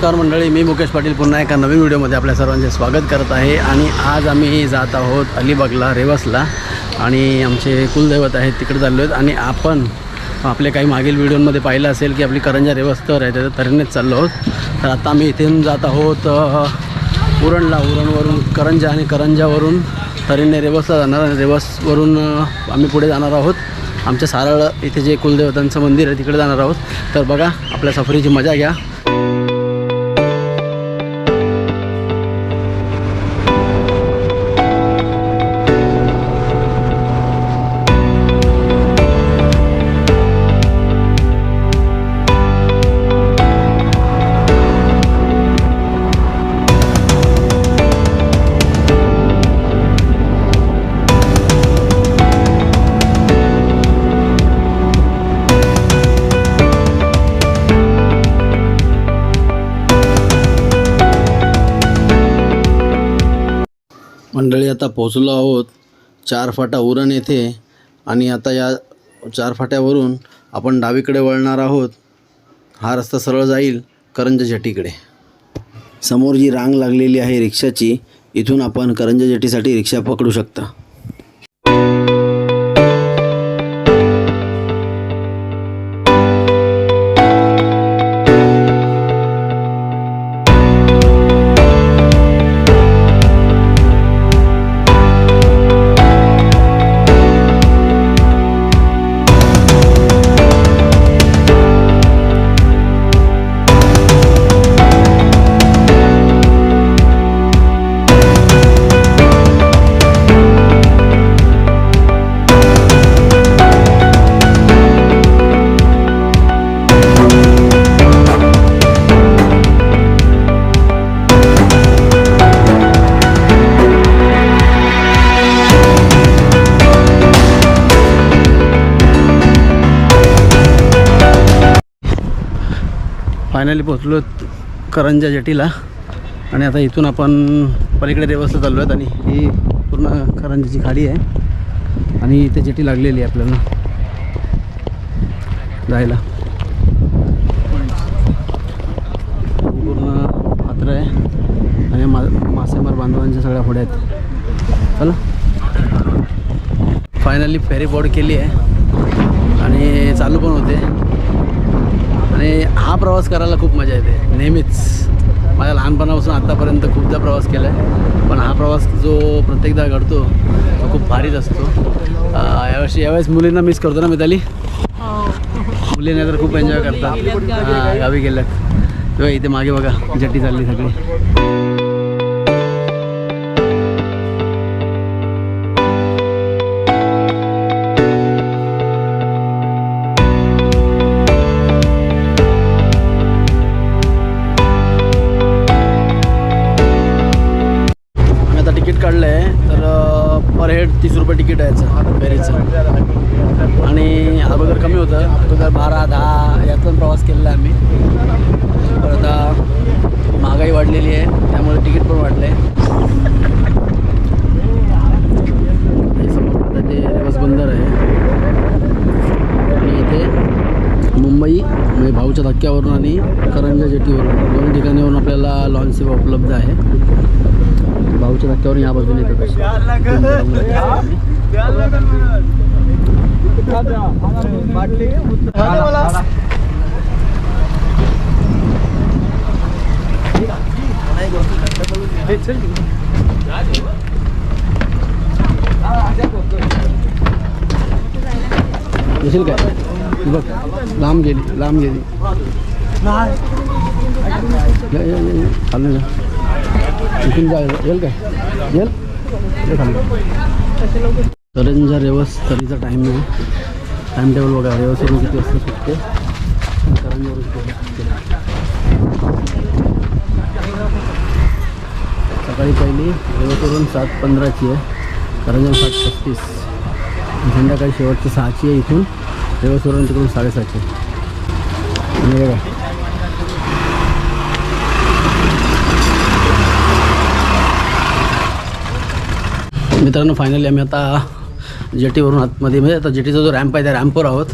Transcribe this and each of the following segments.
नमस्कार मंडळी मी मुकेश पाटील. पुन्हा एका नवीन व्हिडिओमध्ये आपल्या सर्वांचे स्वागत करत आहे. आणि आज आम्ही जात आहोत अलिबागला रेवसला. आणि आमचे कुलदैवत आहेत तिकडे चाललो आहेत. आणि आपण आपले काही मागील व्हिडिओमध्ये पाहिलं असेल की आपली करंजा रेवस तर आहे त्याच्या तऱ्हेनेच चाललो आहोत. तर आता आम्ही इथून जात आहोत उरणला. उरणवरून करंजा आणि करंजावरून तऱ्हेने रेवसला जाणार आणि रेवसवरून आम्ही पुढे जाणार आहोत. आमच्या सारळ इथे जे कुलदेवतांचं मंदिर आहे तिकडे जाणार आहोत. तर बघा आपल्या सफरीची मजा घ्या. मंडळी आता पोहोचलो आहोत चार फाटा उरण येथे आणि आता या चार फाट्यावरून आपण डावीकडे वळणार आहोत. हा रस्ता सरळ जाईल करंजा जेटीकडे. समोर जी रांग लागलेली आहे रिक्षाची इथून आपण करंजा जेटीसाठी रिक्षा पकडू शकता. फायनली पोचलो करंजा जेटीला. आणि आता इथून आपण पलीकडे देवस्था चाललो आहेत आणि ही पूर्ण करंजाची खाडी आहे. आणि इथे जेटी लागलेली आहे आपल्याला. जायला. पूर्ण पात्र आहे. आणि मा मासेमार बांधवांच्या सगळ्या पुढे आहेत. चला. फायनली फेरी बोर्ड केली आहे. आणि चालू पण होते. आणि हा प्रवास करायला खूप मजा येते नेहमीच. माझ्या लहानपणापासून आत्तापर्यंत खूपदा प्रवास केला आहे पण हा प्रवास जो प्रत्येकदा घडतो तो खूप भारीच असतो. यावर्षी यावेळेस मुलींना मिस करतो ना मिताली? मुलींना तर खूप एन्जॉय करतात. हां गावी गेल्यात. तेव्हा इथे मागे बघा जट्टी चालली सगळी. काढलं आहे तर पर हेड तीस रुपये तिकीट आहे याचं फेरीचं. आणि अगोदर कमी होतं अगोदर बारा दहा यातून पण प्रवास केलेला आहे आम्ही. तर आता महागाई वाढलेली आहे त्यामुळे तिकीट पण वाढलं. आहे ते बस बंदर आहे. आणि इथे भाऊच्या धक्क्यावरून आणि करंजा जेटीवरून दोन ठिकाणीवरून आपल्याला लॉन्च सेवा उपलब्ध आहे भाऊच्या धक्क्यावर या बाजूने येतात येशील काय? बघ लांब गेली लांब गेली. खाल्लं या, जा. इथून जा येईल काय? येईल ये खाली करंजा रेवस तरीचा टाईम नाही टाईम टेबल बघा रेवसवरून किती वाजता सुटते? किती सुटते. सकाळी पहिली रेवसवरून सात पंधराची आहे. करंजा सात पस्तीस. संध्याकाळी शेवटची सहाची आहे इथून. रेवसवरून तिकडून साडेसहाची. बघा. मित्रांनो फायनली आम्ही आता जेटीवरून आतमध्ये म्हणजे आता जेटीचा जो रॅम्प आहे त्या रॅम्पवर आहोत.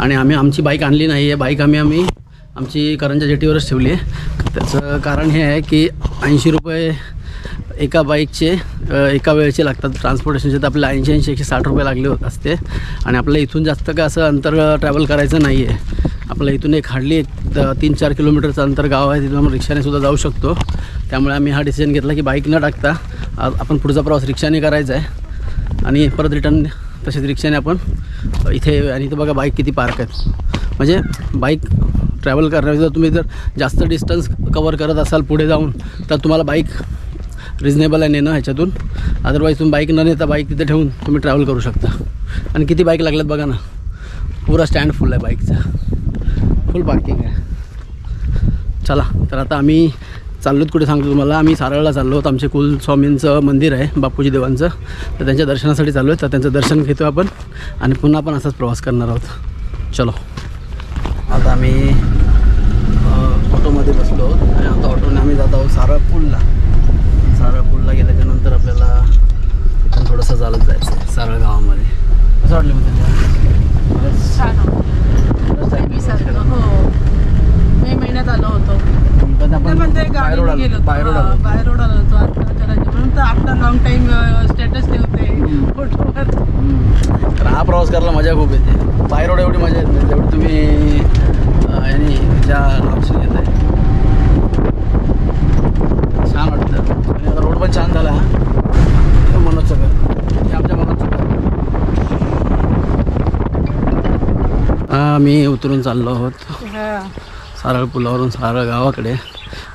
आणि आम्ही आमची बाईक आणली नाही आहे बाईक आम्ही आम्ही आमची करंजा जेटीवरच ठेवली आहे. त्याचं कारण हे आहे की ऐंशी रुपये एका बाईकचे एका वेळेचे लागतात. ट्रान्सपोर्टेशनचे तर आपल्याला ऐंशी ऐंशी एकशे साठ रुपये लागले होत असते. आणि आपल्याला इथून जास्त काय असं अंतर ट्रॅव्हल करायचं नाही आहे आपल्या इथून एक हार्डली एक तीन चार किलोमीटरचं अंतर गाव आहे. तिथून आपण रिक्षाने सुद्धा जाऊ शकतो. त्यामुळे आम्ही हा डिसिजन घेतला की बाईक न टाकता आपण पुढचा प्रवास रिक्षाने करायचा आहे. आणि परत रिटर्न तसेच रिक्षाने आपण इथे आणि इथं बघा बाईक किती पार्क आहेत. म्हणजे बाईक ट्रॅव्हल करण्याचं जर तुम्ही जर जास्त डिस्टन्स कवर करत असाल पुढे जाऊन तर तुम्हाला बाईक रिजनेबल आहे नेणं ह्याच्यातून. अदरवाईज तुम्ही बाईक न नेता बाईक तिथे ठेवून तुम्ही ट्रॅव्हल करू शकता. आणि किती बाईक लागल्यात बघा ना. पुरा स्टँड फुल आहे बाईकचा फुल पार्किंग आहे. चला तर आता आम्ही चाललोत कुठे सांगतो तुम्हाला. आम्ही सारळला चाललो होतो. आमचे कुलस्वामींचं मंदिर आहे बापूजी देवांचं. तर त्यांच्या दर्शनासाठी चाललो आहे तर त्यांचं दर्शन घेतो आपण. आणि पुन्हा आपण असाच प्रवास करणार आहोत. चलो. आता आम्ही ऑटोमध्ये बसलो आणि आता ऑटोने आम्ही जात आहोत सारळ पुलला सारळ पूलला गेल्याच्यानंतर आपल्याला तिथून थोडंसं चालत जायचं आहे सारळ गावामध्ये. कसं वाटलं मग. मी हो. मे महिन्यात आलो होतो. बाय रोड आलो होतो. म्हणून आफ्टर लॉंग टाईम स्टेटस ठेवते. फोटोवर. तर हा प्रवास करायला मजा खूप येते. बाय रोड एवढी मजा येत नाही. तेवढी तुम्ही ज्या ऑप्शन येत आहे छान वाटतं आणि आता रोड पण छान झाला हा मनोजचं घर हे आमच्या मनोजचं घर हा मी उतरून चाललो आहोत. सारळ पुलावरून सारळ गावाकडे.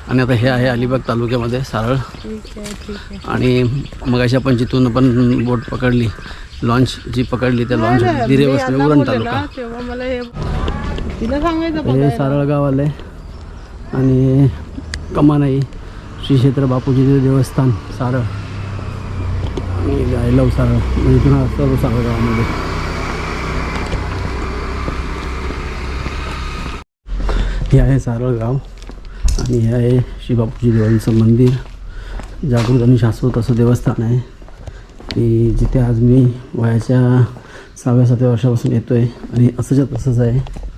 आणि आता हे आहे अलिबाग तालुक्यामध्ये सारळ. आणि मगाशी आपण जिथून आपण बोट पकडली लॉन्च जी पकडली त्या लॉन्च दिरे बसले यांना उरण तालुका. हे. सारळ गाव आले आणि कमानाई श्री क्षेत्र बापूजी देवस्थान सारळ. आणि आय लव सारळ. म्हणजे इथून हा सर्व सारळ गावामध्ये. हे आहे सारळ गाव. आणि हे आहे श्री देवांचं मंदिर. जागृत आणि शाश्वत असं देवस्थान आहे. की जिथे आज मी वयाच्या सहाव्या सातव्या वर्षापासून येतो आहे आणि असंच्या तसंच आहे.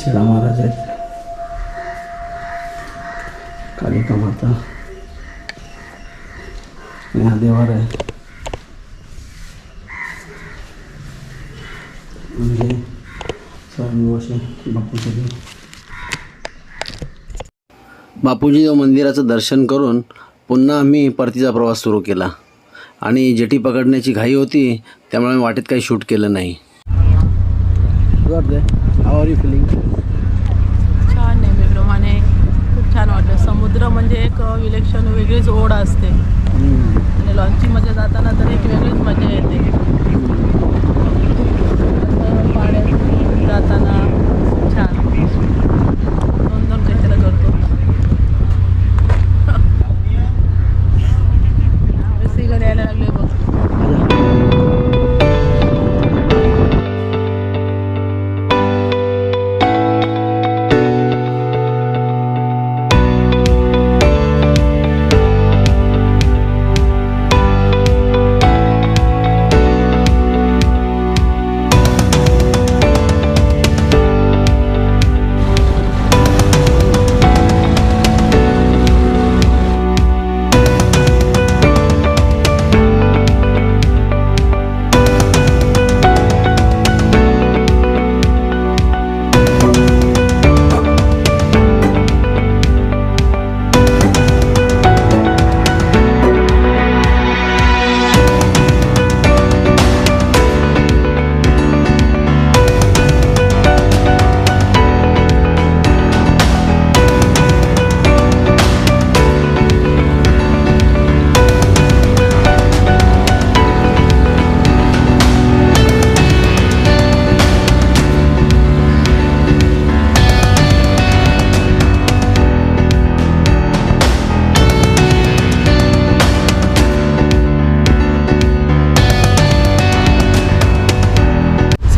छेडा महाराज आहेत. कालिका माता आणि हा देवार आहे म्हणजे बापूजी देव मंदिराचं दर्शन करून पुन्हा आम्ही परतीचा प्रवास सुरू केला. आणि जेटी पकडण्याची घाई होती त्यामुळे वाटेत काही शूट केलं नाही. हाव आर यू फिलिंग छान नेहमीप्रमाणे खूप छान वाटलं. समुद्र म्हणजे एक विलक्षण वेगळीच ओढ असते. आणि लॉन्चिंगमध्ये जाताना तर एक वेगळीच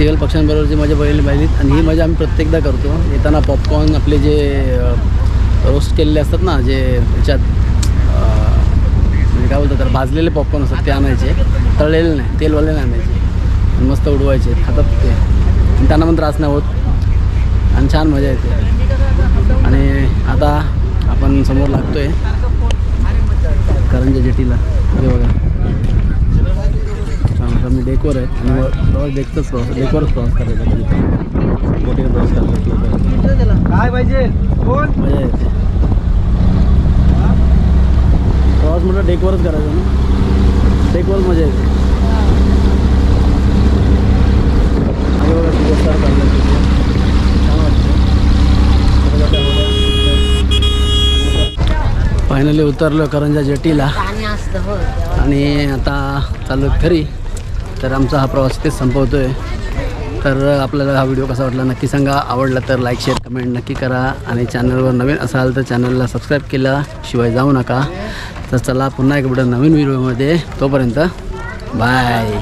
पक्ष्यांबरोबरची मजा बघितली पाहिजेत आणि ही मजा आम्ही प्रत्येकदा करतो. येताना पॉपकॉर्न आपले जे रोस्ट केलेले असतात ना जे याच्यात म्हणजे काय बोलतात तर भाजलेले पॉपकॉर्न असतात ते आणायचे. तळलेले नाही तेलवाले नाही आणायचे. आणि मस्त उडवायचे खातात ते. आणि त्यांना पण त्रास नाही होत. आणि छान मजा येते. आणि आता आपण समोर लागतो आहे करंजा जेटीला. हे बघा. मी डेकवर आहे. आणि प्रवास डेकचाच प्रवास डेकवरच प्रवास करायचा कधी बोटीवर प्रवास करायचा काय पाहिजे? कोण? मजा येते प्रवास म्हटलं डेकवरच करायचा ना. डेकवरच मजा येते. आणि बघा फायनली उतरलो करंजा जेटीला. आणि आता चालू घरी तर आमचा हा प्रवास इथेच संपवतो आहे तर आपल्याला हा व्हिडिओ कसा वाटला नक्की सांगा. आवडला तर लाईक शेअर कमेंट नक्की करा. आणि चॅनलवर नवीन असाल तर चॅनलला सबस्क्राईब केला. शिवाय जाऊ नका. तर चला पुन्हा एक भेटू नवीन व्हिडिओमध्ये तोपर्यंत बाय